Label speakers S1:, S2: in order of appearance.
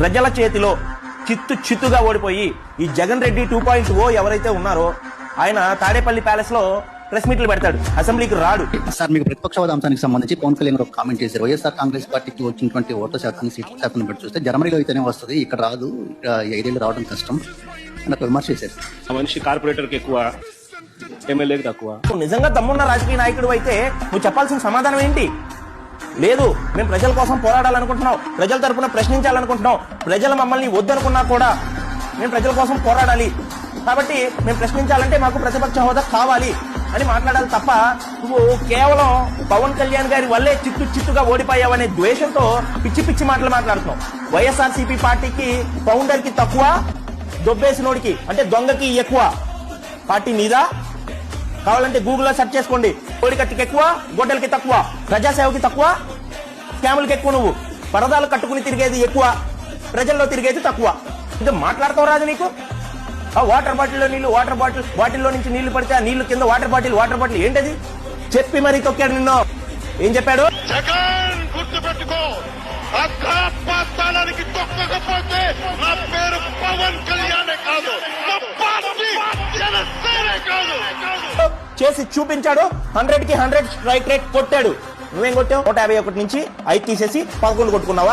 S1: ప్రజల చేతిలో చిత్తు చిత్తుగా ఓడిపోయి ఈ Jagan Reddy two point o ఎవరైతే ఉన్నారో ఆయన తాడేపల్లి ప్యాలెస్లో ప్రెస్ మీట్లు పెడతాడు అసెంబ్లీకి రాడు.
S2: సార్ మీకు ప్రతిపక్షవాద అంశానికి సంబంధించి పవన్ కళ్యాణ్ గారు ఒక కామెంట్ చేశారు. వైఎస్ఆర్ కాంగ్రెస్ పార్టీకి వచ్చినటువంటి ఓట్ల శాతాన్ని సీట్ల శాతాన్ని బట్టి చూస్తే జర్మనీలో అయితేనే వస్తుంది ఇక్కడ రాదు ఐదేళ్ళు రావడం కష్టం అని ఒక విమర్శ చేశారు.
S3: మనిషి కార్పొరేటర్కి ఎక్కువ ఎమ్మెల్యేకి తక్కువ.
S1: నిజంగా దమ్మున్న రాజకీయ నాయకుడు అయితే నువ్వు చెప్పాల్సిన సమాధానం ఏంటి? లేదు మేము ప్రజల కోసం పోరాడాలనుకుంటున్నాం. ప్రజల తరపున ప్రశ్నించాలనుకుంటున్నాం. ప్రజలు మమ్మల్ని వద్దనుకున్నా కూడా మేము ప్రజల కోసం పోరాడాలి. కాబట్టి మేము ప్రశ్నించాలంటే మాకు ప్రతిపక్ష హోదా కావాలి అని మాట్లాడాలి తప్ప నువ్వు కేవలం పవన్ కళ్యాణ్ గారి వల్లే చిత్తు చిత్తుగా ఓడిపోయావనే ద్వేషంతో పిచ్చి పిచ్చి మాటలు మాట్లాడుతున్నావు. వైఎస్ఆర్సీపీ పార్టీకి ఫౌండర్కి తక్కువ దొబ్బేసినోడికి అంటే దొంగకి ఎక్కువ. పార్టీ నీదా కావాలంటే గూగుల్లో సెర్చ్ చేసుకోండి. కోడికట్టుకి ఎక్కువ గొడ్డలకి తక్కువ ప్రజాసేవకి తక్కువ స్కాములకి ఎక్కువ నువ్వు. పరదాలు కట్టుకుని తిరిగేది ఎక్కువ ప్రజల్లో తిరిగేది తక్కువ. ఇంకా మాట్లాడతావు రాదు నీకు? ఆ వాటర్ బాటిల్లో నీళ్ళు వాటర్ బాటిల్ బాటిల్లో నుంచి నీళ్ళు పడితే ఆ నీళ్ళు కింద వాటర్ బాటిల్ వాటర్ బాటిల్ ఏంటది? చెప్పి మరీ తొక్కాడు నిన్ను. ఏం చెప్పాడు?
S4: జగన్ గుర్తుపెట్టుకో. తొక్కకపోతే నా పేరు పవన్ కళ్యాణే
S1: చేసి చూపించాడు. హండ్రెడ్కి హండ్రెడ్ స్ట్రైక్ రేట్ కొట్టాడు. నువ్వేం కొట్టావు? నూట యాభై ఒకటి నుంచి ఐదు తీసేసి పదకొండు కొట్టుకున్నావా?